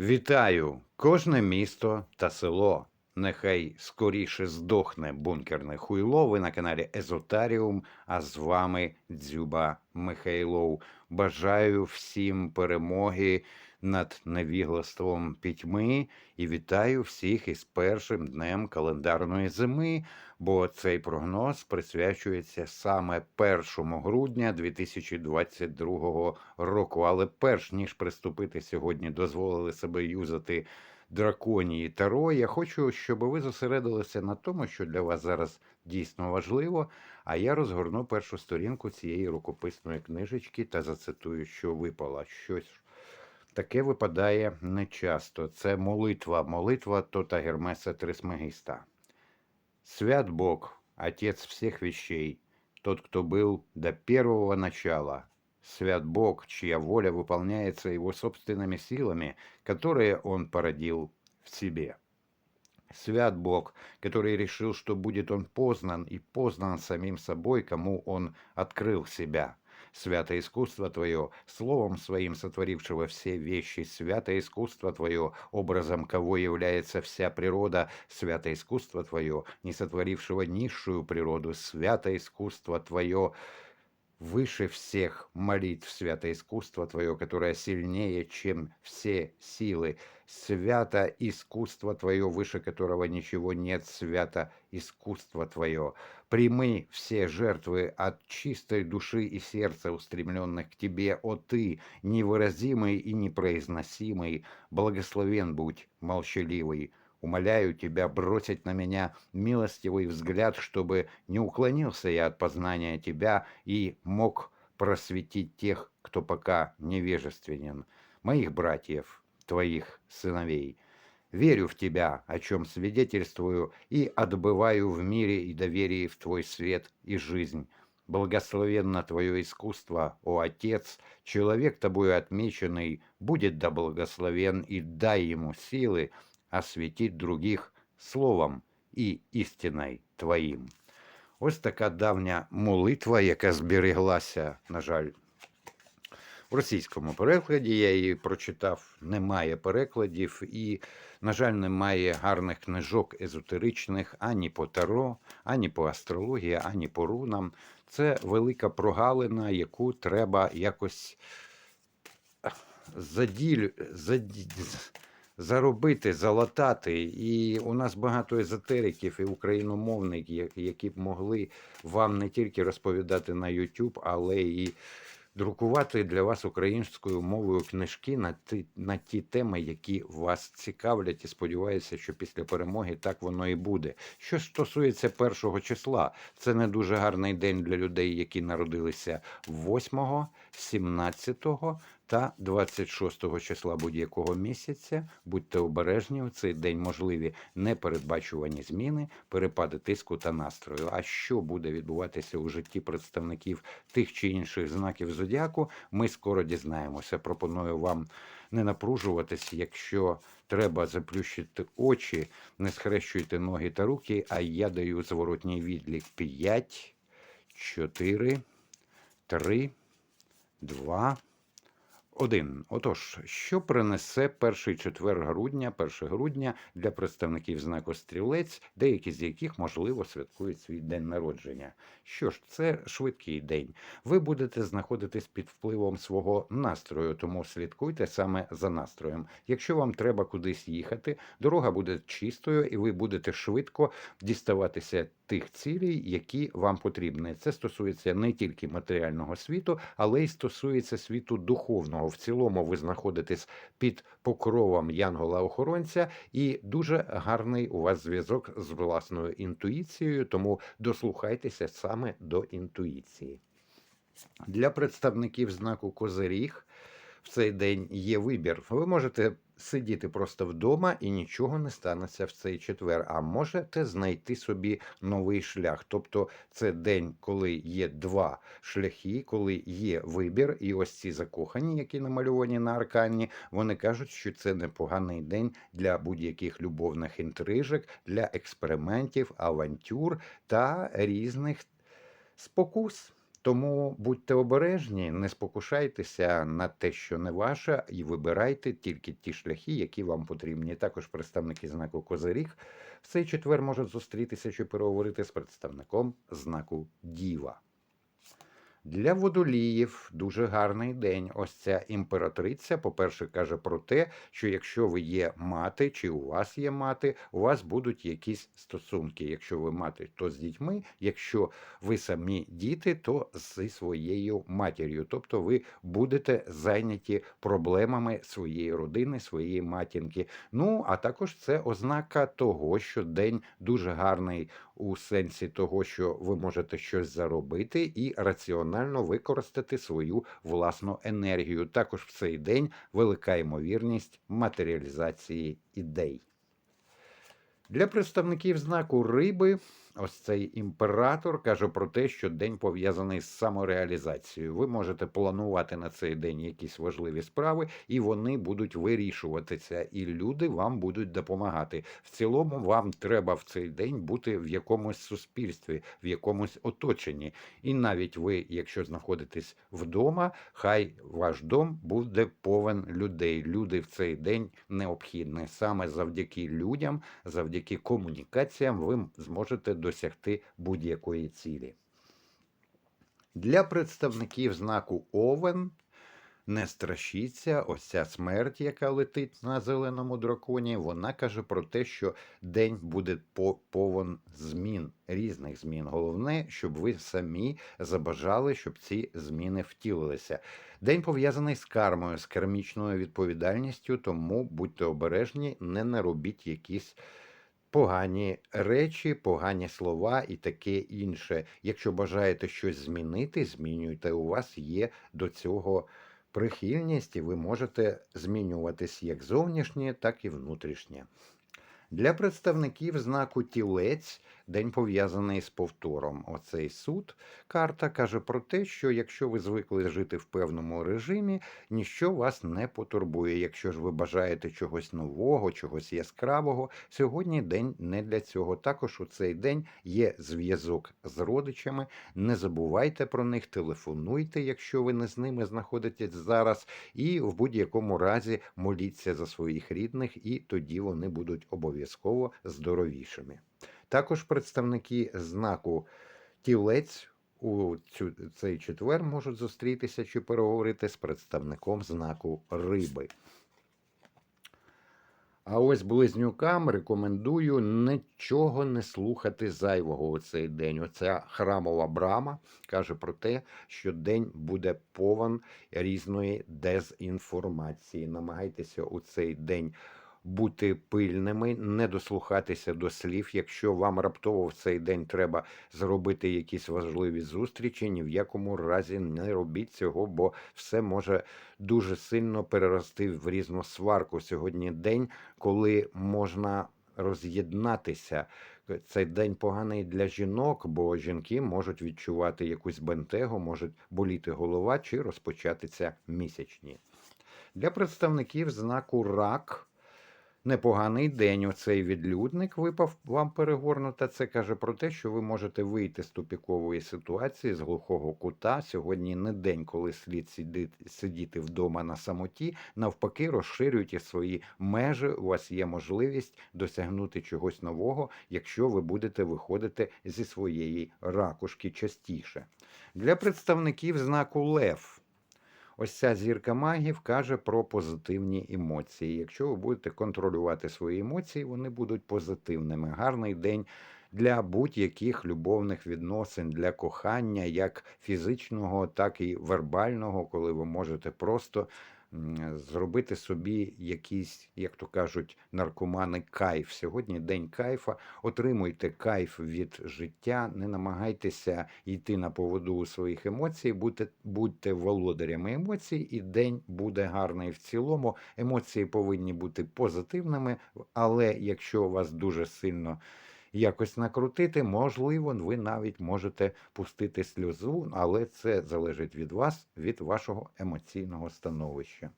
Вітаю! Кожне місто та село. Нехай скоріше здохне бункерне хуйло. Ви на каналі Езотаріум, а з вами Дзюба Михайлов. Бажаю всім перемоги над невіглаством пітьми і вітаю всіх із першим днем календарної зими, бо цей прогноз присвячується саме 1 грудня 2022 року. Але перш ніж приступити сьогодні, дозволили себе юзати драконії Таро. Я хочу, щоб ви зосередилися на тому, що для вас зараз дійсно важливо. А я розгорну першу сторінку цієї рукописної книжечки та зацитую, що випало. Щось таке випадає нечасто. Це молитва, молитва Тота Гермеса Трисмегиста. Свят Бог, Отец всех вещей, тот, кто был до первого начала. Свят Бог, чья воля выполняется его собственными силами, которые он породил в себе. Свят Бог, который решил, что будет он познан и познан самим собой, кому он открыл себя. Свято искусство Твое, словом Своим сотворившего все вещи, свято искусство Твое, образом кого является вся природа, свято искусство Твое, не сотворившего низшую природу, свято искусство Твое, выше всех молитв свято искусство Твое, которое сильнее, чем все силы, свято искусство Твое, выше которого ничего нет, свято искусство Твое. Прими все жертвы от чистой души и сердца, устремленных к Тебе, о Ты, невыразимый и непроизносимый, благословен будь, молчаливый. Умоляю тебя бросить на меня милостивый взгляд, чтобы не уклонился я от познания тебя и мог просветить тех, кто пока невежественен, моих братьев, твоих сыновей. Верю в тебя, о чем свидетельствую, и отбываю в мире и доверии в твой свет и жизнь. Благословенно твое искусство, о Отец, человек тобою отмеченный, будет да благословен и дай ему силы, освятить других словом і істиною Твоїм. Ось така давня молитва, яка збереглася, на жаль, в російському перекладі. Я її прочитав, немає перекладів, і, на жаль, немає гарних книжок езотеричних ані по таро, ані по астрології, ані по рунам. Це велика прогалина, яку треба якось заділь, заділь, заробити, залатати. І у нас багато езотериків і україномовників, які б могли вам не тільки розповідати на YouTube, але і друкувати для вас українською мовою книжки на ті, на ті теми, які вас цікавлять, і сподіваюся, що після перемоги так воно і буде. Що стосується першого числа, це не дуже гарний день для людей, які народилися 8, 17 та 26 числа будь-якого місяця. Будьте обережні, в цей день можливі непередбачувані зміни, перепади тиску та настрою. А що буде відбуватися у житті представників тих чи інших знаків зодіаку, ми скоро дізнаємося. Пропоную вам не напружуватись, якщо треба заплющити очі, не схрещуйте ноги та руки, а я даю зворотній відлік 5, 4, 3, 2, один. Отож, що принесе перший четвер грудня, 1 грудня для представників знаку стрілець, деякі з яких, можливо, святкують свій день народження. Що ж, це швидкий день. Ви будете знаходитись під впливом свого настрою, тому слідкуйте саме за настроєм. Якщо вам треба кудись їхати, дорога буде чистою, і ви будете швидко діставатися тих цілей, які вам потрібні. Це стосується не тільки матеріального світу, але й стосується світу духовного. В цілому ви знаходитесь під покровом Янгола-охоронця, і дуже гарний у вас зв'язок з власною інтуїцією, тому дослухайтеся саме до інтуїції. Для представників знаку Козиріг в цей день є вибір. Ви можете сидіти просто вдома і нічого не станеться в цей четвер, а можете знайти собі новий шлях. Тобто це день, коли є два шляхи, коли є вибір, і ось ці закохані, які намальовані на аркані, вони кажуть, що це непоганий день для будь-яких любовних інтрижок, для експериментів, авантюр та різних спокус. Тому будьте обережні, не спокушайтеся на те, що не ваше, і вибирайте тільки ті шляхи, які вам потрібні. Також представники знаку Козиріг в цей четвер можуть зустрітися чи переговорити з представником знаку Діва. Для водоліїв дуже гарний день. Ось ця імператриця, по-перше, каже про те, що якщо ви є мати, чи у вас є мати, у вас будуть якісь стосунки. Якщо ви мати, то з дітьми, якщо ви самі діти, то зі своєю матір'ю. Тобто ви будете зайняті проблемами своєї родини, своєї матінки. Ну, а також це ознака того, що день дуже гарний у сенсі того, що ви можете щось заробити і раціонально використати свою власну енергію. Також в цей день велика ймовірність матеріалізації ідей. Для представників знаку риби, ось цей імператор каже про те, що день пов'язаний з самореалізацією. Ви можете планувати на цей день якісь важливі справи, і вони будуть вирішуватися, і люди вам будуть допомагати. В цілому, вам треба в цей день бути в якомусь суспільстві, в якомусь оточенні. І навіть ви, якщо знаходитесь вдома, хай ваш дом буде повен людей. Люди в цей день необхідні. Саме завдяки людям, завдяки комунікаціям, ви зможете досягти будь-якої цілі. Для представників знаку Овен не страшіться, ось ця смерть, яка летить на зеленому драконі, вона каже про те, що день буде по- повен змін, різних змін. Головне, щоб ви самі забажали, щоб ці зміни втілилися. День пов'язаний з кармою, з кармічною відповідальністю, тому будьте обережні, не наробіть якісь погані речі, погані слова і таке інше. Якщо бажаєте щось змінити, змінюйте. У вас є до цього прихильність, і ви можете змінюватись як зовнішнє, так і внутрішнє. Для представників знаку тілець день пов'язаний з повтором. Оцей суд карта каже про те, що якщо ви звикли жити в певному режимі, ніщо вас не потурбує. Якщо ж ви бажаєте чогось нового, чогось яскравого, сьогодні день не для цього. Також у цей день є зв'язок з родичами. Не забувайте про них, телефонуйте, якщо ви не з ними знаходитесь зараз, і в будь-якому разі моліться за своїх рідних, і тоді вони будуть обов'язково здоровішими. Також представники знаку тілець у цю, цей четвер можуть зустрітися чи переговорити з представником знаку риби. А ось близнюкам рекомендую нічого не слухати зайвого у цей день. Оця храмова брама каже про те, що день буде повен різної дезінформації. Намагайтеся у цей день бути пильними, не дослухатися до слів. Якщо вам раптово в цей день треба зробити якісь важливі зустрічі, ні в якому разі не робіть цього, бо все може дуже сильно перерости в різну сварку. Сьогодні день, коли можна роз'єднатися. Цей день поганий для жінок, бо жінки можуть відчувати якусь бентегу, можуть боліти голова чи розпочатися місячні. Для представників знаку рак непоганий день. Оцей відлюдник випав вам перегорнута. Це каже про те, що ви можете вийти з тупікової ситуації, з глухого кута. Сьогодні не день, коли слід сидіти, вдома на самоті. Навпаки, розширюйте свої межі. У вас є можливість досягнути чогось нового, якщо ви будете виходити зі своєї ракушки частіше. Для представників знаку Лев. Ось ця зірка магів каже про позитивні емоції. Якщо ви будете контролювати свої емоції, вони будуть позитивними. Гарний день для будь-яких любовних відносин, для кохання, як фізичного, так і вербального, коли ви можете просто зробити собі якийсь, як то кажуть, наркомани кайф. Сьогодні день кайфа. Отримуйте кайф від життя, не намагайтеся йти на поводу у своїх емоцій, будьте, будьте володарями емоцій, і день буде гарний в цілому. Емоції повинні бути позитивними, але якщо вас дуже сильно якось накрутити, можливо, ви навіть можете пустити сльозу, але це залежить від вас, від вашого емоційного становища.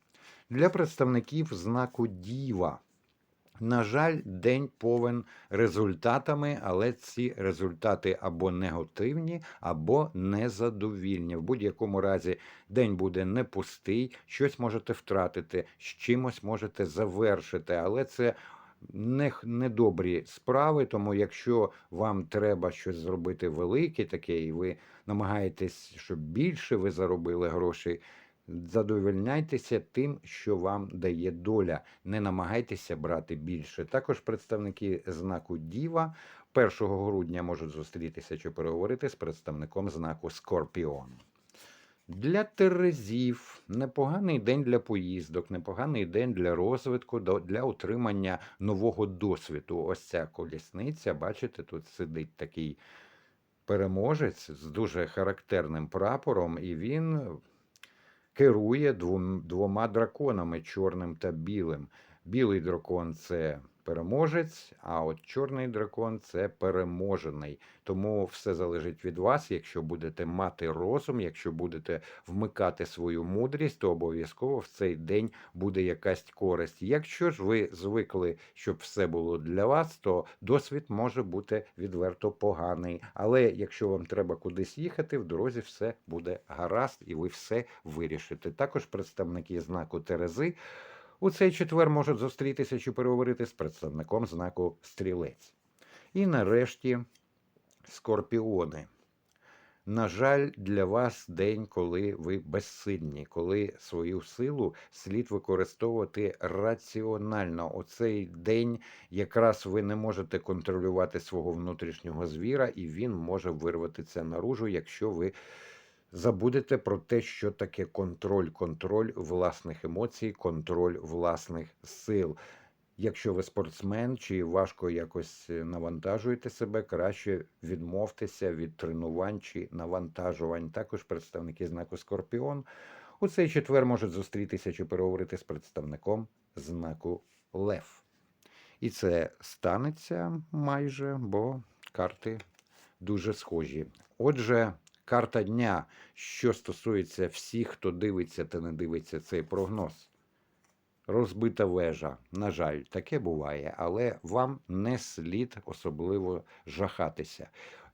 Для представників знаку Діва. На жаль, день повен результатами, але ці результати або негативні, або незадовільні. В будь-якому разі день буде не пустий, щось можете втратити, з чимось можете завершити, але це не, недобрі справи. Тому, якщо вам треба щось зробити велике, таке, і ви намагаєтесь, щоб більше ви заробили грошей. Задовольняйтеся тим, що вам дає доля. Не намагайтеся брати більше. Також представники знаку Діва 1 грудня можуть зустрітися чи переговорити з представником знаку Скорпіон. Для Терезів непоганий день для поїздок, непоганий день для розвитку, для отримання нового досвіду. Ось ця колісниця, бачите, тут сидить такий переможець з дуже характерним прапором, і він керує двом, двома драконами чорним та білим. Білий дракон це переможець, а от чорний дракон це переможений. Тому все залежить від вас. Якщо будете мати розум, якщо будете вмикати свою мудрість, то обов'язково в цей день буде якась користь. Якщо ж ви звикли, щоб все було для вас, то досвід може бути відверто поганий. Але якщо вам треба кудись їхати, в дорозі все буде гаразд, і ви все вирішите. Також представники знаку Терези у цей четвер можуть зустрітися чи переговорити з представником знаку Стрілець. І нарешті скорпіони. На жаль, для вас день, коли ви безсильні, коли свою силу слід використовувати раціонально. Оцей день якраз ви не можете контролювати свого внутрішнього звіра, і він може вирватися наружу, якщо ви забудете про те, що таке контроль, контроль власних емоцій, контроль власних сил. Якщо ви спортсмен чи важко якось е, навантажуєте себе, краще відмовтеся від тренувань чи навантажувань. Також представники знаку Скорпіон у цей четвер можуть зустрітися чи переговорити з представником знаку Лев. І це станеться майже, бо карти дуже схожі. Отже, карта дня, що стосується всіх, хто дивиться та не дивиться цей прогноз. Розбита вежа. На жаль, таке буває, але вам не слід особливо жахатися.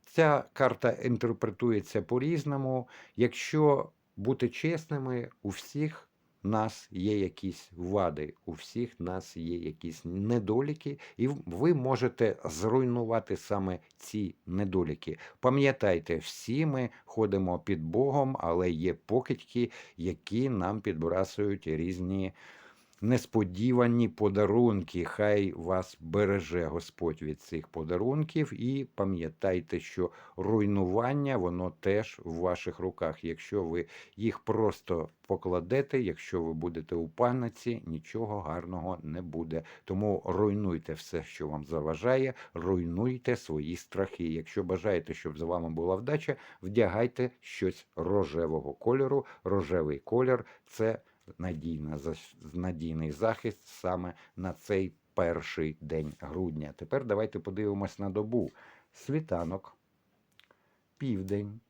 Ця карта інтерпретується по-різному. Якщо бути чесними, у всіх нас є якісь вади, у всіх нас є якісь недоліки, і ви можете зруйнувати саме ці недоліки. Пам'ятайте, всі ми ходимо під Богом, але є покидьки, які нам підбрасують різні несподівані подарунки. Хай вас береже Господь від цих подарунків, і пам'ятайте, що руйнування воно теж в ваших руках. Якщо ви їх просто покладете, якщо ви будете у паниці, нічого гарного не буде. Тому руйнуйте все, що вам заважає, руйнуйте свої страхи. Якщо бажаєте, щоб за вами була вдача, вдягайте щось рожевого кольору. Рожевий колір це надійна, надійний захист саме на цей перший день грудня. Тепер давайте подивимось на добу. Світанок, південь,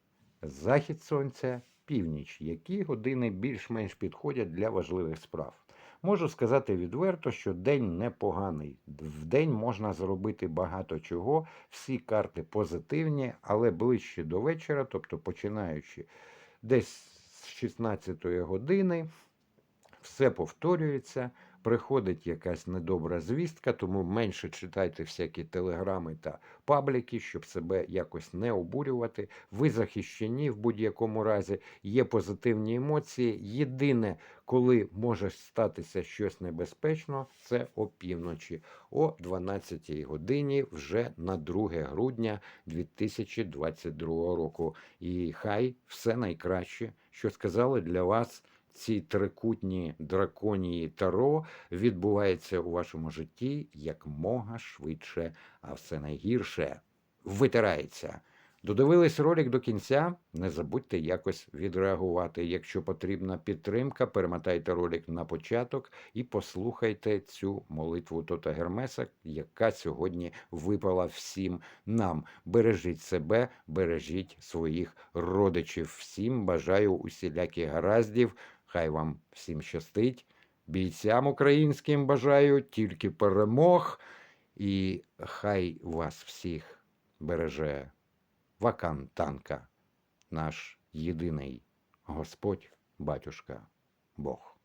захід сонця, північ. Які години більш-менш підходять для важливих справ? Можу сказати відверто, що день непоганий. В день можна зробити багато чого. Всі карти позитивні, але ближче до вечора, тобто починаючи десь з 16 години, все повторюється, приходить якась недобра звістка, тому менше читайте всякі телеграми та пабліки, щоб себе якось не обурювати. Ви захищені в будь-якому разі, є позитивні емоції. Єдине, коли може статися щось небезпечно, це опівночі, о 12 годині, вже на 2 грудня 2022 року. І хай все найкраще, що сказали для вас ці трикутні драконії таро відбувається у вашому житті якмога швидше, а все найгірше витирається. Додивились ролик до кінця. Не забудьте якось відреагувати. Якщо потрібна підтримка, перемотайте ролик на початок і послухайте цю молитву Тота Гермеса, яка сьогодні випала всім нам. Бережіть себе, бережіть своїх родичів. Всім бажаю усіляких гараздів. Хай вам всім щастить. Бійцям українським бажаю тільки перемог, і хай вас всіх береже Вакантанка, наш єдиний Господь, батюшка, Бог.